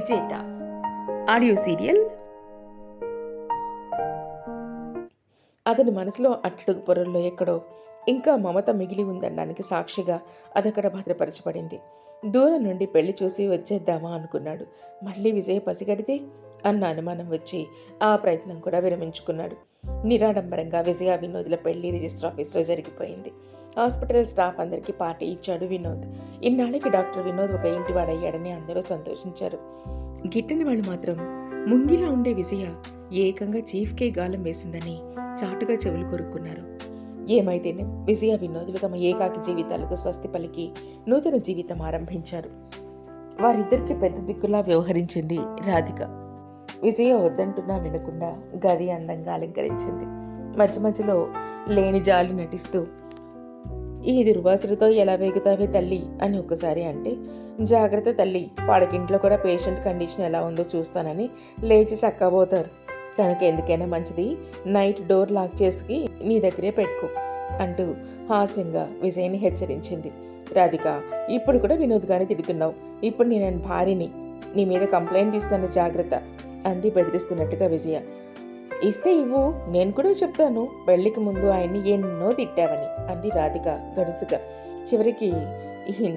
విజేత. Audio serial. అతని మనసులో అట్టడుగు పొరల్లో ఎక్కడో ఇంకా మమత మిగిలి ఉందనడానికి సాక్షిగా అదక్కడ భద్రపరచబడింది. దూరం నుండి పెళ్ళి చూసి వచ్చేద్దామా అనుకున్నాడు. మళ్ళీ విజయ పసిగడితే అన్న అనుమానం వచ్చి ఆ ప్రయత్నం కూడా విరమించుకున్నాడు. నిరాడంబరంగా విజయ వినోద్ల పెళ్ళి రిజిస్టర్ ఆఫీస్లో జరిగిపోయింది. హాస్పిటల్ స్టాఫ్ అందరికీ పార్టీ ఇచ్చాడు వినోద్. ఇన్నాళ్ళకి డాక్టర్ వినోద్ ఒక ఇంటివాడయ్యాడని అందరూ సంతోషించారు. గిట్టని వాళ్ళు మాత్రం ముంగిలా ఉండే విజయ ఏకంగా చీఫ్కే గాలం వేసిందని చాటుగా చెవులు కొరుక్కున్నారు. ఏమైతేనే విజయ వినోదులు తమ ఏకాకి జీవితాలకు స్వస్తి పలికి నూతన జీవితం ఆరంభించారు. వారిద్దరికి పెద్ద దిక్కులా వ్యవహరించింది రాధిక. విజయ వద్దంటున్నా వినకుండా గది అందంగా అలంకరించింది. మధ్య మధ్యలో లేని జాలి నటిస్తూ ఈ దుర్వాసులతో ఎలా వేగుతావే తల్లి? అని ఒక్కసారి అంటే జాగ్రత్త తల్లి పాడకింట్లో కూడా పేషెంట్ కండిషన్ ఎలా ఉందో చూస్తానని లేచి చక్కబోతారు కనుక ఎందుకైనా మంచిది నైట్ డోర్ లాక్ చేసి నీ దగ్గరే పెట్టుకో అంటూ హాస్యంగా విజయ్ని హెచ్చరించింది. రాధిక ఇప్పుడు కూడా వినోద్గానే తిడుతున్నావు. ఇప్పుడు నేను భార్యని నీ మీద కంప్లైంట్ ఇస్తాను జాగ్రత్త. అంది బెదిరిస్తున్నట్టుగా విజయ. ఇస్తే ఇవ్వు నేను కూడా చెప్తాను పెళ్ళికి ముందు ఆయన్ని ఎన్నో తిట్టావని అంది రాధిక గడుసుగా. చివరికి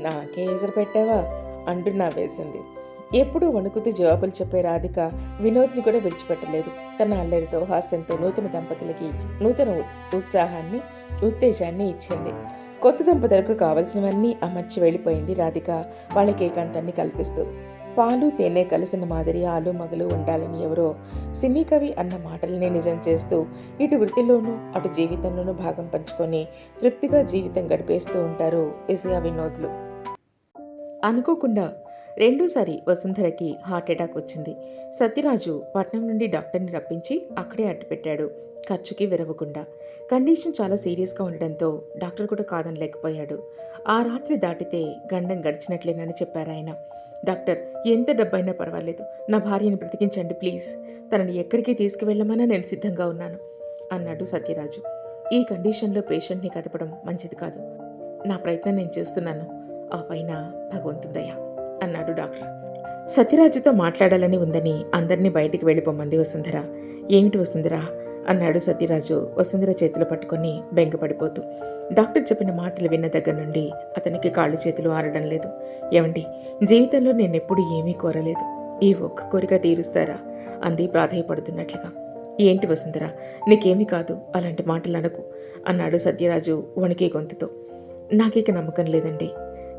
నాకే ఎసరు పెట్టావా అంటూ వేసింది. ఎప్పుడూ వణుకుతూ జవాబులు చెప్పే రాధిక వినోద్ని కూడా విడిచిపెట్టలేదు. తన అల్లరితో హాస్యంతో నూతన దంపతులకి నూతన ఉత్సాహాన్ని ఉత్తేజాన్ని ఇచ్చింది. కొత్త దంపతులకు కావలసినవన్నీ అమర్చి వెళ్ళిపోయింది రాధిక వాళ్ళకి ఏకాంతాన్ని కల్పిస్తూ. పాలు తేనె కలిసిన మాదిరి ఆలు మగలు ఉండాలని ఎవరో సినీ కవి అన్న మాటల్ని నిజం చేస్తూ ఇటు వృత్తిలోనూ అటు జీవితంలోనూ భాగం పంచుకొని తృప్తిగా జీవితం గడిపేస్తూ ఉంటారు విజయ వినోద్లు అనుకోకుండా రెండోసారి వసుంధరకి హార్ట్ అటాక్ వచ్చింది. సత్యరాజు పట్నం నుండి డాక్టర్ని రప్పించి అక్కడే అడ్డుపెట్టాడు ఖర్చుకి విరవకుండా. కండిషన్ చాలా సీరియస్గా ఉండడంతో డాక్టర్ కూడా కాదనలేకపోయాడు. ఆ రాత్రి దాటితే గండం గడిచినట్లేనని చెప్పారు ఆయన. డాక్టర్ ఎంత డబ్బైనా పర్వాలేదు. నా భార్యని బ్రతికించండి ప్లీజ్. తనని ఎక్కడికి తీసుకువెళ్ళమన్నా నేను సిద్ధంగా ఉన్నాను అన్నాడు సత్యరాజు. ఈ కండిషన్లో పేషెంట్ని కదపడం మంచిది కాదు. నా ప్రయత్నం నేను చేస్తున్నాను. ఆ పైన భగవంతుందయ్యా అన్నాడు డాక్టర్. సత్యరాజుతో మాట్లాడాలని ఉందని అందరినీ బయటికి వెళ్ళిపోమంది వసుంధర. ఏమిటి వసుంధర? అన్నాడు సత్యరాజు వసుంధర చేతులు పట్టుకొని బెంగపడిపోతూ. డాక్టర్ చెప్పిన మాటలు విన్న దగ్గర నుండి అతనికి కాళ్ళు చేతులు ఆరడం లేదు. ఏమండి జీవితంలో నేను ఎప్పుడు ఏమీ కోరలేదు. ఈ ఒక్క కోరిక తీరుస్తారా? అంది ప్రాధేయపడుతున్నట్లుగా. ఏంటి వసుంధర? నీకేమీ కాదు అలాంటి మాటలు అనకు అన్నాడు సత్యరాజు వణికే గొంతుతో. నాకిక నమ్మకం లేదండి.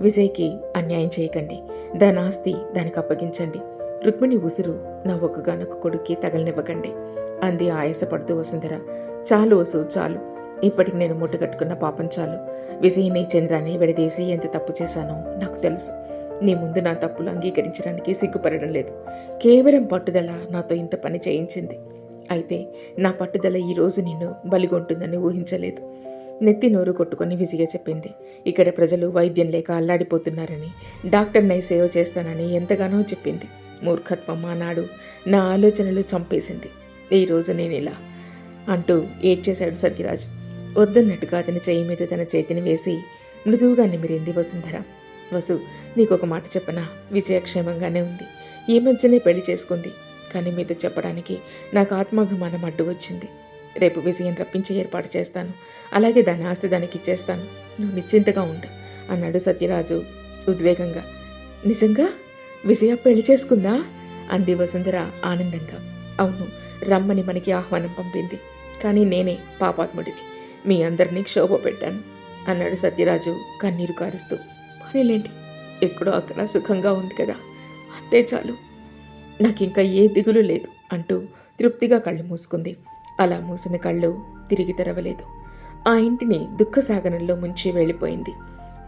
విజయ్కి అన్యాయం చేయకండి. దాని ఆస్తి దానికి అప్పగించండి. రుక్మిణి ఉసురు నా ఒక్కగానొక్క కొడుక్కి తగలనివ్వకండి. అంది ఆయాసపడుతూ వసుంధర. చాలు వసు చాలు. ఇప్పటికి నేను ముట్టగట్టుకున్న పాపం చాలు. విజయని చంద్రాన్ని విడదీసి ఎంత తప్పు చేశానో నాకు తెలుసు. నీ ముందు నా తప్పులు అంగీకరించడానికి సిగ్గుపడడం లేదు. కేవలం పట్టుదల నాతో ఇంత పని చేయించింది. అయితే నా పట్టుదల ఈరోజు నిన్ను బలిగొంటుందని ఊహించలేదు. నెత్తి నోరు కొట్టుకొని విసిగా చెప్పింది. ఇక్కడ ప్రజలు వైద్యం లేక అల్లాడిపోతున్నారని డాక్టర్నై సేవ చేస్తానని ఎంతగానో చెప్పింది. మూర్ఖత్వం ఆనాడు నా ఆలోచనలు చంపేసింది. ఈరోజు నేను ఇలా అంటూ ఏడ్చేశాడు సత్యరాజు వద్దన్నట్టుగా అతని చేయి మీద తన చేతిని వేసి మృదువుగా నిమిరింది వసుంధర. వసు నీకొక మాట చెప్పనా? విజయక్షేమంగానే ఉంది. ఈ మధ్యనే పెళ్ళి చేసుకుంది. కానీ మీతో చెప్పడానికి నాకు ఆత్మాభిమానం అడ్డు వచ్చింది. రేపు విజయం రప్పించే ఏర్పాటు చేస్తాను. అలాగే దాని ఆస్తి దానికి ఇచ్చేస్తాను. నువ్వు నిశ్చింతగా ఉండు అన్నాడు సత్యరాజు ఉద్వేగంగా. నిజంగా? విజయ పెళ్ళి చేసుకుందా? అంది వసుంధర ఆనందంగా. అవును రమ్మని మనకి ఆహ్వానం పంపింది. కానీ నేనే పాపాత్ముడిని. మీ అందరినీ క్షోభ పెట్టాను అన్నాడు సత్యరాజు కన్నీరు కారుస్తూ. పోనీలేండి ఎక్కడో అక్కడ సుఖంగా ఉంది కదా. అంతే చాలు. నాకింకా ఏ దిగులు లేదు అంటూ తృప్తిగా కళ్ళు మూసుకుంది. అలా మూసిన కళ్ళు తిరిగి తెరవలేదు. ఆ ఇంటిని దుఃఖసాగరంలో ముంచి వెళ్ళిపోయింది.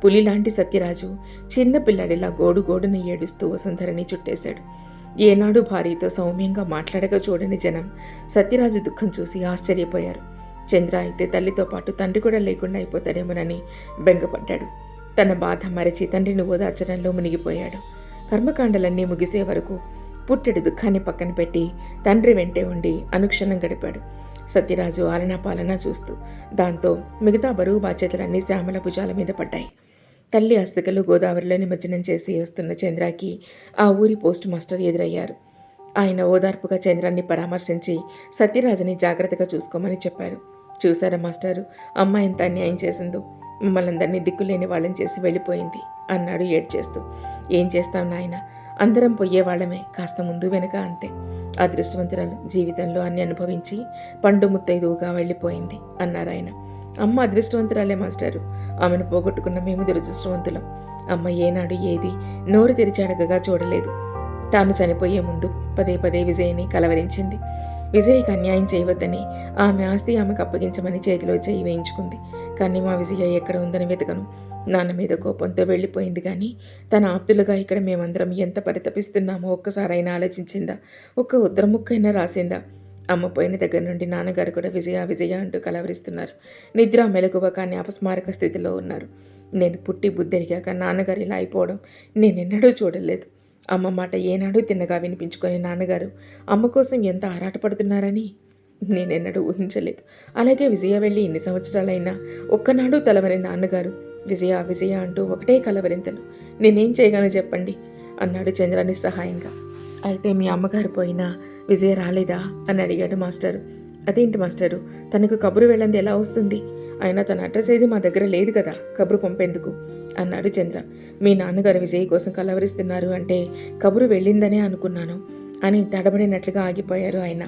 పులిలాంటి సత్యరాజు చిన్న పిల్లాడిలా గోడు గోడున ఏడుస్తూ వసుంధరని చుట్టేశాడు. ఏనాడు భార్యతో సౌమ్యంగా మాట్లాడక చూడని జనం సత్యరాజు దుఃఖం చూసి ఆశ్చర్యపోయారు. చంద్ర అయితే తల్లితో పాటు తండ్రి కూడా లేకుండా అయిపోతాడేమోనని బెంగపడ్డాడు. తన బాధ మరచి తండ్రిని ఓదార్చడంలో మునిగిపోయాడు. కర్మకాండలన్నీ ముగిసే వరకు పుట్టెడు దుఃఖాన్ని పక్కన పెట్టి తండ్రి వెంటే ఉండి అనుక్షణం గడిపాడు. సత్యరాజు ఆలనా పాలన చూస్తూ దాంతో మిగతా బరువు బాధ్యతలన్నీ శ్యామల భుజాల మీద పడ్డాయి. తల్లి అస్తికలు గోదావరిలో నిమజ్జనం చేసి వస్తున్న చంద్రాకి ఆ ఊరి పోస్ట్ మాస్టర్ ఎదురయ్యారు. ఆయన ఓదార్పుగా చంద్రాన్ని పరామర్శించి సత్యరాజుని జాగ్రత్తగా చూసుకోమని చెప్పాడు. చూసారా మాస్టారు? అమ్మ ఎంత అన్యాయం చేసిందో. మమ్మల్ని అందరినీ దిక్కులేని వాళ్ళని చేసి వెళ్ళిపోయింది అన్నాడు ఏడ్చేస్తూ. ఏం చేస్తాం నాయన? అందరం పోయేవాళ్ళమే కాస్త ముందు వెనుక అంతే. అదృష్టవంతురాలు జీవితంలో అన్ని అనుభవించి పండు ముత్తైదువుగా వెళ్ళిపోయింది అన్నారు ఆయన. అమ్మ అదృష్టవంతురాలే మాస్టారు. ఆమెను పోగొట్టుకున్న మేము దురదృష్టవంతులం. అమ్మ ఏనాడు ఏది నోరు తెరిచి అడగగా చూడలేదు. తాను చనిపోయే ముందు పదే పదే విజయని కలవరించింది. విజయ్కి అన్యాయం చేయవద్దని ఆమె ఆస్తి ఆమెకు అప్పగించమని చేతిలో చేయి వేయించుకుంది. కానీ మా విజయ ఎక్కడ ఉందని వెతకను. నాన్న మీద కోపంతో వెళ్ళిపోయింది కానీ తన ఆప్తులుగా ఇక్కడ మేమందరం ఎంత పరితపిస్తున్నామో ఒక్కసారైనా ఆలోచించిందా? ఒక్క ఉత్తరముక్కైనా రాసిందా? అమ్మ పోయిన దగ్గర నుండి నాన్నగారు కూడా విజయ విజయ అంటూ కలవరిస్తున్నారు. నిద్ర మెలకువ కానీ అపస్మారక స్థితిలో ఉన్నారు. నేను పుట్టి బుద్ధిరిగాక నాన్నగారు ఇలా అయిపోవడం నేనెన్నడూ చూడలేదు. అమ్మ మాట ఏనాడూ తిన్నగా వినిపించుకునే నాన్నగారు అమ్మ కోసం ఎంత ఆరాటపడుతున్నారని నేనెన్నడూ ఊహించలేదు. అలాగే విజయ వెళ్ళి ఇన్ని సంవత్సరాలైనా ఒక్కనాడు తలవని నాన్నగారు విజయ విజయ అంటూ ఒకటే కలవరింతలు. నేనేం చేయగలను చెప్పండి అన్నాడు చంద్ర నిస్సహాయంగా. అయితే మీ అమ్మగారు పోయినా విజయ రాలేదా? అని అడిగాడు మాస్టరు. అదేంటి మాస్టరు? తనకు కబురు వెళ్ళంది ఎలా వస్తుంది? అయినా తన అడ్రస్ ఏది మా దగ్గర లేదు కదా కబురు పంపేందుకు? అన్నాడు చంద్ర. మీ నాన్నగారు విజయ్ కోసం కలవరిస్తున్నారు అంటే కబురు వెళ్ళిందనే అనుకున్నాను. అని తడబడినట్లుగా ఆగిపోయారు ఆయన.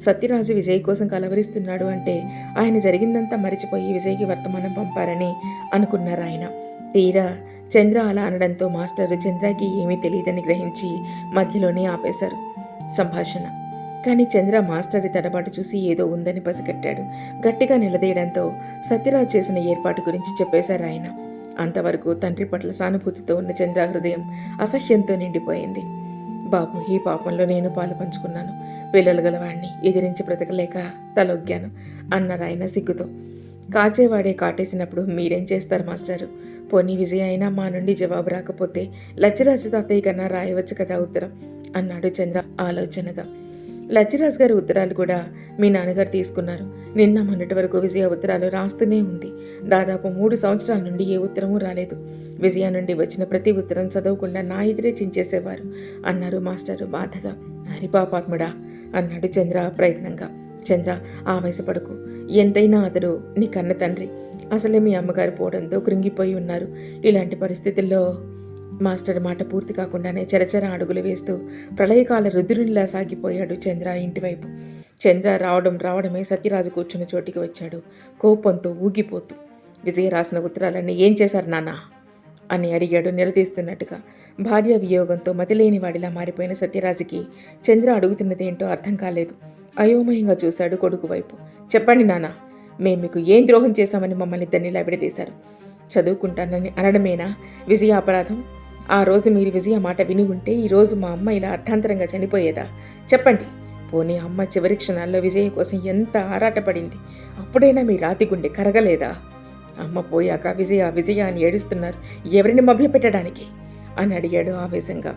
సత్యరాజు విజయ్ కోసం కలవరిస్తున్నాడు అంటే ఆయన జరిగిందంతా మరిచిపోయి విజయ్కి వర్తమానం పంపారని అనుకున్నారు ఆయన. తీరా చంద్ర అలా అనడంతో మాస్టరు చంద్రకి ఏమీ తెలియదని గ్రహించి మధ్యలోనే ఆపేశారు. సంభాషణ. కానీ చంద్ర మాస్టరి తడబాటు చూసి ఏదో ఉందని పసిగట్టాడు. గట్టిగా నిలదీయడంతో సత్యరాజ్ చేసిన ఏర్పాటు గురించి చెప్పేశారు ఆయన. అంతవరకు తండ్రి పట్ల సానుభూతితో ఉన్న చంద్ర హృదయం అసహ్యంతో నిండిపోయింది. బాబు ఈ పాపంలో నేను పాలు పంచుకున్నాను. పిల్లలు గలవాణ్ణి ఎదిరించి బ్రతకలేక తలొగ్గాను అన్నారు ఆయన సిగ్గుతో. కాచేవాడే కాటేసినప్పుడు మీరేం చేస్తారు మాస్టారు? పోనీ విజయ అయినా మా నుండి జవాబు రాకపోతే లచ్చిరాజు తాతయ్య కన్నా రాయవచ్చు కదా ఉత్తరం అన్నాడు చంద్ర ఆలోచనగా. లచ్చిరాజ్ గారి ఉత్తరాలు కూడా మీ నాన్నగారు తీసుకున్నారు. నిన్న మొన్నటి వరకు విజయ ఉత్తరాలు రాస్తూనే ఉంది. దాదాపు మూడు సంవత్సరాల నుండి ఏ ఉత్తరమూ రాలేదు. విజయ నుండి వచ్చిన ప్రతి ఉత్తరం చదవకుండా నా ఎదురే చించేసేవారు అన్నారు మాస్టారు బాధగా. హరిపాపాత్ముడా అన్నాడు చంద్ర ప్రయత్నంగా. చంద్ర ఆవేశపడకు. ఎంతైనా అతడు నీ కన్న తండ్రి. అసలే మీ అమ్మగారు పోవడంతో కృంగిపోయి ఉన్నారు. ఇలాంటి పరిస్థితుల్లో మాస్టర్ మాట పూర్తి కాకుండానే చరచర అడుగులు వేస్తూ ప్రళయకాల రుద్రునిలా సాగిపోయాడు చంద్ర ఇంటివైపు. చంద్ర రావడం రావడమే సత్యరాజు కూర్చున్న చోటికి వచ్చాడు. కోపంతో ఊగిపోతూ విజయ రాసిన ఉత్తరాలన్నీ ఏం చేశారు నాన్న? అని అడిగాడు నిలదీస్తున్నట్టుగా. భార్య వియోగంతో మతిలేని వాడిలా మారిపోయిన సత్యరాజుకి చంద్ర అడుగుతున్నదేంటో అర్థం కాలేదు. అయోమయంగా చూశాడు కొడుకు వైపు. చెప్పండి నాన్న మేము మీకు ఏం ద్రోహం చేశామని మమ్మల్ని దన్నిలా విడదీశారు? చదువుకుంటానని అనడమేనా? విజయ అపరాధం? ఆ రోజు మీరు విజయ మాట విని ఉంటే ఈరోజు మా అమ్మ ఇలా అర్థాంతరంగా చనిపోయేదా? చెప్పండి. పోనీ అమ్మ చివరి క్షణాల్లో విజయ కోసం ఎంత ఆరాటపడింది? అప్పుడైనా మీ రాతి గుండె కరగలేదా? అమ్మ పోయాక విజయ విజయ అని ఏడుస్తున్నారు. ఎవరిని మభ్యపెట్టడానికి? అని అడిగాడు ఆవేశంగా.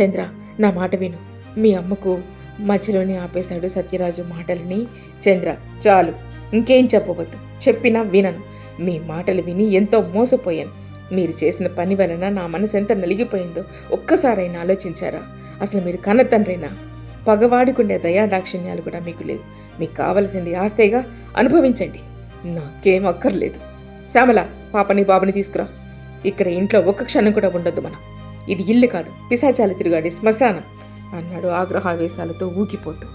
చంద్ర నా మాట విను. మీ అమ్మకు మధ్యలోనే ఆపేశాడు సత్యరాజు మాటలని. చంద్ర చాలు. ఇంకేం చెప్పవద్దు. చెప్పినా వినను. మీ మాటలు విని ఎంతో మోసపోయాను. మీరు చేసిన పని వలన నా మనసు ఎంత నలిగిపోయిందో ఒక్కసారైనా ఆలోచించారా? అసలు మీరు కన్న తండ్రేనా? పగవాడుకుండే దయాదాక్షిణ్యాలు కూడా మీకు లేవు. మీకు కావలసింది ఆస్తేగా అనుభవించండి. నాకేం అక్కర్లేదు. శ్యామల పాపని బాబుని తీసుకురా. ఇక్కడ ఇంట్లో ఒక్క క్షణం కూడా ఉండొద్దు మనం. ఇది ఇల్లు కాదు. పిశాచాలు తిరుగాడి శ్మశానం. అన్నాడు ఆగ్రహావేశాలతో ఊగిపోతూ.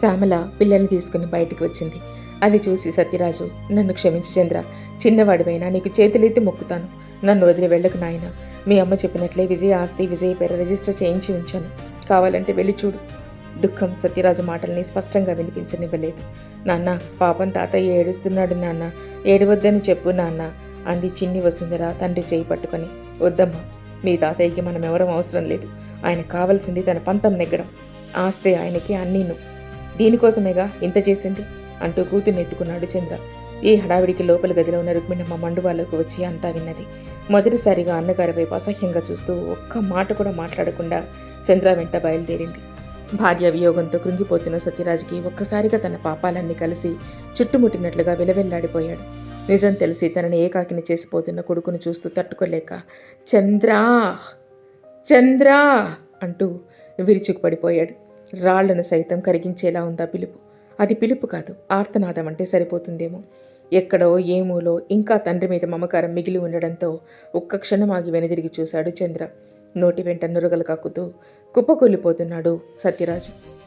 శ్యామల పిల్లల్ని తీసుకుని బయటికి వచ్చింది. అది చూసి సత్యరాజు నన్ను క్షమించి చంద్ర. చిన్నవాడివైనా నీకు చేతులెత్తి మొక్కుతాను. నన్ను వదిలి వెళ్ళకు నాయన. మీ అమ్మ చెప్పినట్లే విజయ ఆస్తి విజయ పేరు రిజిస్టర్ చేయించి ఉంచాను. కావాలంటే వెళ్ళి చూడు. దుఃఖం సత్యరాజు మాటల్ని స్పష్టంగా వినిపించనివ్వలేదు. నాన్న పాపం తాతయ్య ఏడుస్తున్నాడు నాన్న. ఏడవద్దని చెప్పు నాన్న అంది చిన్ని వసుంధర తండ్రి చేయి పట్టుకొని. వద్దమ్మా మీ తాతయ్యకి మనం ఎవరం అవసరం లేదు. ఆయన కావలసింది తన పంతం నెగ్గడం. ఆస్తే ఆయనకి అన్నీను. దీనికోసమేగా ఇంత చేసింది? అంటూ కూతుర్ని ఎత్తుకున్నాడు చంద్ర. ఈ హడావిడికి లోపల గదిలో ఉన్న రుక్మిణమ్మ మండువాళ్ళకు వచ్చి అంతా విన్నది. మొదటిసారిగా అన్నగారి వైపు అసహ్యంగా చూస్తూ ఒక్క మాట కూడా మాట్లాడకుండా చంద్ర వెంట బయలుదేరింది. భార్య వియోగంతో కృంగిపోతున్న సత్యరాజుకి ఒక్కసారిగా తన పాపాలన్నీ కలిసి చుట్టుముట్టినట్లుగా విలవెల్లాడిపోయాడు. నిజం తెలిసి తనని ఏకాకిని చేసిపోతున్న కొడుకును చూస్తూ తట్టుకోలేక చంద్రా! చంద్రా! అంటూ విరుచుకుపడిపోయాడు. రాళ్ళను సైతం కరిగించేలా ఉందా పిలుపు. అది పిలుపు కాదు ఆర్తనాదం అంటే సరిపోతుందేమో. ఎక్కడో ఏమూలో ఇంకా తండ్రి మీద మమకారం మిగిలి ఉండడంతో ఒక్క క్షణం ఆగి వెనుదిరిగి చూశాడు చంద్ర. నోటి వెంట నురగలు కక్కుతూ కుప్పకూలిపోతున్నాడు సత్యరాజు.